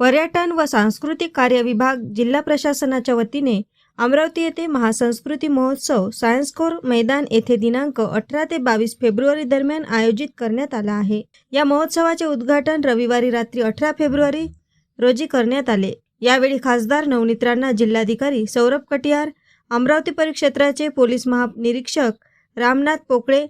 पर्यटन व सांस्कृतिक कार्य विभाग जिल्हा प्रशासनाच्या वतीने अमरावती येथे महासंस्कृती महोत्सव सायन्सकोर मैदान येथे दिनांक अठरा ते बावीस फेब्रुवारी दरम्यान आयोजित करण्यात आला आहे. या महोत्सवाचे उद्घाटन रविवारी रात्री अठरा फेब्रुवारी रोजी करण्यात आले. यावेळी खासदार नवनीत राणा जिल्हाधिकारी सौरभ कटियार अमरावती परिक्षेत्राचे पोलीस महानिरीक्षक रामनाथ पोकळे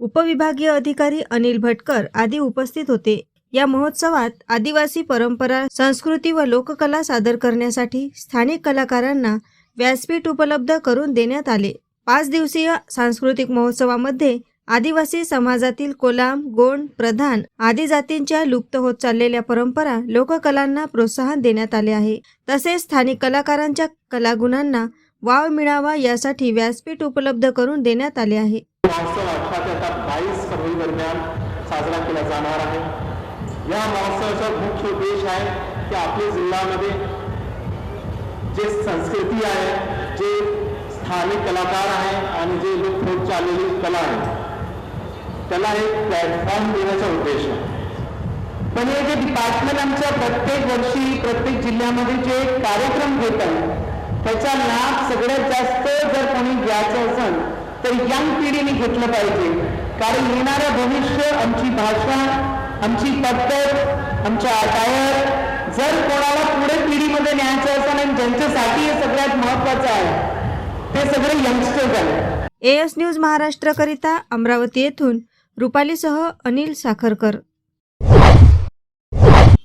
उपविभागीय अधिकारी अनिल भटकर आदी उपस्थित होते. या महोत्सवात आदिवासी परंपरा संस्कृती व लोककला सादर करण्यासाठी स्थानिक कलाकारांना व्यासपीठ उपलब्ध करून देण्यात आले. पाच दिवसीय सांस्कृतिक महोत्सवामध्ये आदिवासी समाजातील कोलाम गोंड प्रधान आदी जातींच्या लुप्त होत चाललेल्या परंपरा लोककलांना प्रोत्साहन देण्यात आले आहे. तसेच स्थानिक कलाकारांच्या कलागुणांना वाव मिळावा यासाठी व्यासपीठ उपलब्ध करून देण्यात आले आहे. बावीस फरवरी दरम्यान साजरा केला जाणार आहे. या महोत्सवाचा मुख्य उद्देश आहे की आपल्या जिल्ह्यामध्ये जे संस्कृती आहे जे स्थानिक कलाकार आहे आणि जे लोक होत चाललेली कला आहे त्याला एक प्लॅटफॉर्म देण्याचा उद्देश आहे. पण हे जे डिपार्टमेंट आमच्या प्रत्येक वर्षी प्रत्येक जिल्ह्यामध्ये जे कार्यक्रम घेत आहे त्याचा लाभ सगळ्यात जास्त जर कोणी घ्यायचं असेल तर यंग पिढीने घेतलं पाहिजे. कारण येणारं भविष्य आमची भाषा आमची पद्धत आमच्या अटायर जर कोणाला पुढे पिढीमध्ये न्यायचं असेल आणि ज्यांच्यासाठी हे सगळ्यात महत्वाचं आहे ते सगळे यंगस्टर्स ए एएस न्यूज महाराष्ट्रकरिता अमरावती येथून रुपालीसह अनिल साखरकर.